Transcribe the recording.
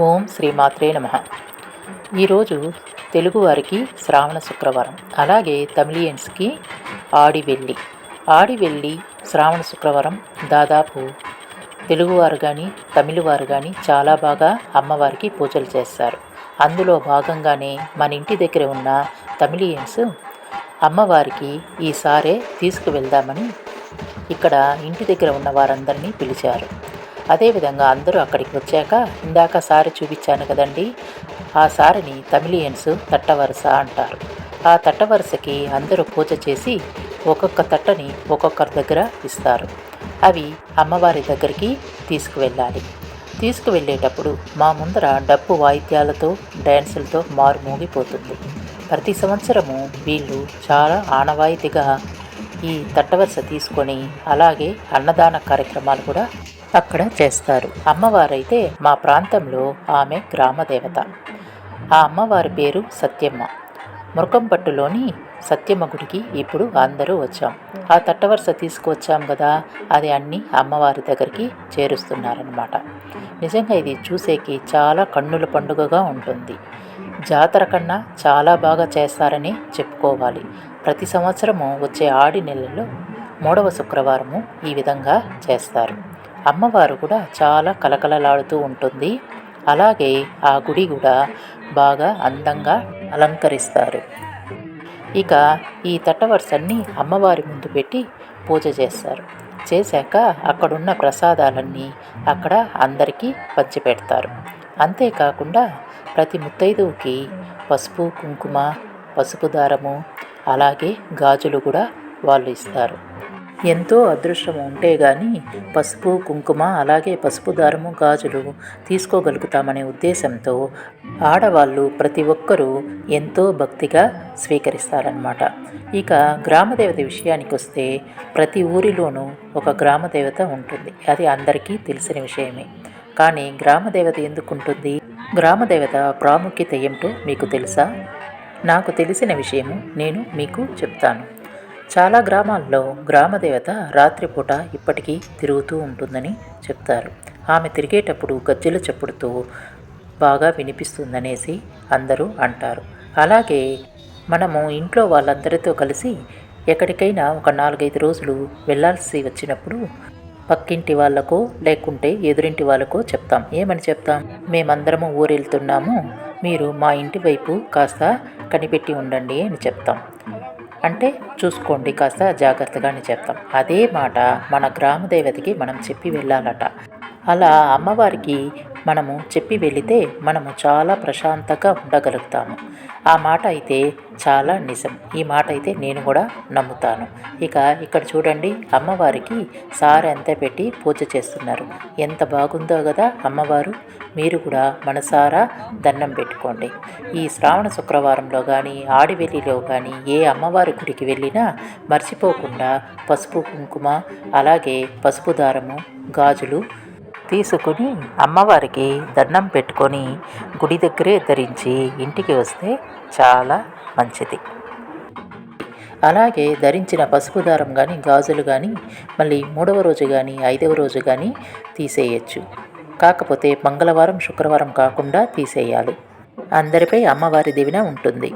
ఓం శ్రీమాత్రే నమ. ఈరోజు తెలుగువారికి శ్రావణ శుక్రవారం. అలాగే తమిళియన్స్కి ఆడివెల్లి. ఆడివెల్లి శ్రావణ శుక్రవారం దాదాపు తెలుగువారు కానీ తమిళవారు కానీ చాలా బాగా అమ్మవారికి పూజలు చేస్తారు. అందులో భాగంగానే మన ఇంటి దగ్గర ఉన్న తమిళియన్స్ అమ్మవారికి ఈసారే తీసుకువెళ్దామని ఇక్కడ ఇంటి దగ్గర ఉన్న వారందరినీ పిలిచారు. అదేవిధంగా అందరూ అక్కడికి వచ్చాక ఇందాక సారి చూపించాను కదండి ఆ సారిని తమిళియన్స్ తట్టవరస అంటారు. ఆ తట్టవరసకి అందరూ పూజ చేసి ఒక్కొక్క తట్టని ఒక్కొక్కరి దగ్గర ఇస్తారు. అవి అమ్మవారి దగ్గరికి తీసుకువెళ్ళాలి. తీసుకువెళ్ళేటప్పుడు మా ముందర డప్పు వాయిద్యాలతో డ్యాన్సులతో మారుమోగిపోతుంది ప్రతి సంవత్సరము వీళ్ళు చాలా ఆనవాయితీగా ఈ తట్టవరుస తీసుకొని అలాగే అన్నదాన కార్యక్రమాలు కూడా అక్కడ చేస్తారు. అమ్మవారైతే మా ప్రాంతంలో ఆమె గ్రామదేవత. ఆ అమ్మవారి పేరు సత్యమ్మ. మురకంపట్టులోని సత్యమ్మ గుడికి ఇప్పుడు అందరూ వచ్చాం. ఆ తట్టవరస తీసుకువచ్చాం కదా అది అన్ని అమ్మవారి దగ్గరికి చేరుస్తున్నారనమాట నిజంగా ఇది చూసేకి చాలా కన్నుల పండుగగా ఉంటుంది. జాతర కన్నా చాలా బాగా చేస్తారని చెప్పుకోవాలి. ప్రతి సంవత్సరము వచ్చే ఆడి నెలలో మూడవ శుక్రవారము ఈ విధంగా చేస్తారు. అమ్మవారు కూడా చాలా కలకలలాడుతూ ఉంటుంది. అలాగే ఆ గుడి కూడా బాగా అందంగా అలంకరిస్తారు. ఇక ఈ తట్టవరుసన్ని అమ్మవారి ముందు పెట్టి పూజ చేస్తారు. చేశాక అక్కడున్న ప్రసాదాలన్నీ అక్కడ అందరికీ పంచిపెడతారు. అంతేకాకుండా ప్రతి ముత్తైదువుకి పసుపు కుంకుమ పసుపు దారము అలాగే గాజులు కూడా వాళ్ళు ఇస్తారు. ఎంతో అదృష్టం ఉంటే కానీ పసుపు కుంకుమ అలాగే పసుపు దారము గాజులు తీసుకోగలుగుతామనే ఉద్దేశంతో ఆడవాళ్ళు ప్రతి ఒక్కరూ ఎంతో భక్తిగా స్వీకరిస్తారనమాట ఇక గ్రామదేవత విషయానికి వస్తే ప్రతి ఊరిలోనూ ఒక గ్రామదేవత ఉంటుంది. అది అందరికీ తెలిసిన విషయమే. కానీ గ్రామదేవత ఎందుకు ఉంటుంది గ్రామదేవత ప్రాముఖ్యత ఏమిటో మీకు తెలుసా? నాకు తెలిసిన విషయము నేను మీకు చెప్తాను. చాలా గ్రామాల్లో గ్రామదేవత రాత్రిపూట ఇప్పటికీ తిరుగుతూ ఉంటుందని చెప్తారు. ఆమె తిరిగేటప్పుడు గజ్జెల చప్పుడుతో బాగా వినిపిస్తుందనేసి అందరూ అంటారు. అలాగే మనము ఇంట్లో వాళ్ళందరితో కలిసి ఎక్కడికైనా ఒక నాలుగైదు రోజులు వెళ్ళాల్సి వచ్చినప్పుడు పక్కింటి వాళ్ళకో లేకుంటే ఎదురింటి వాళ్ళకో చెప్తాం. ఏమని చెప్తాం? మేమందరము ఊరెళ్తున్నాము. మీరు మా ఇంటి వైపు కాస్త కనిపెట్టి ఉండండి అని చెప్తాం. అంటే చూసుకోండి కాస్త జాగ్రత్తగానే చెప్తాం. అదే మాట మన గ్రామ దేవతకి మనం చెప్పి వెళ్ళాలట. అలా అమ్మవారికి మనము చెప్పి వెళితే మనము చాలా ప్రశాంతంగా ఉండగలుగుతాము. ఆ మాట అయితే చాలా నిజం. ఈ మాట అయితే నేను కూడా నమ్ముతాను. ఇక ఇక్కడ చూడండి అమ్మవారికి సార ఎంత పెట్టి పూజ చేస్తున్నారు. ఎంత బాగుందో కదా అమ్మవారు. మీరు కూడా మనసారా దండం పెట్టుకోండి. ఈ శ్రావణ శుక్రవారంలో కానీ ఆడివెల్లిలో కానీ ఏ అమ్మవారి గుడికి వెళ్ళినా మర్చిపోకుండా పసుపు కుంకుమ అలాగే పసుపు దారము గాజులు తీసుకుని అమ్మవారికి దండం పెట్టుకొని గుడి దగ్గరే ధరించి ఇంటికి వస్తే చాలా మంచిది. అలాగే ధరించిన పసుపు దారం కానీ గాజులు కానీ మళ్ళీ మూడవ రోజు కానీ ఐదవ రోజు కానీ తీసేయచ్చు. కాకపోతే మంగళవారం శుక్రవారం కాకుండా తీసేయాలి. అందరిపై అమ్మవారి దివిన ఉంటుంది.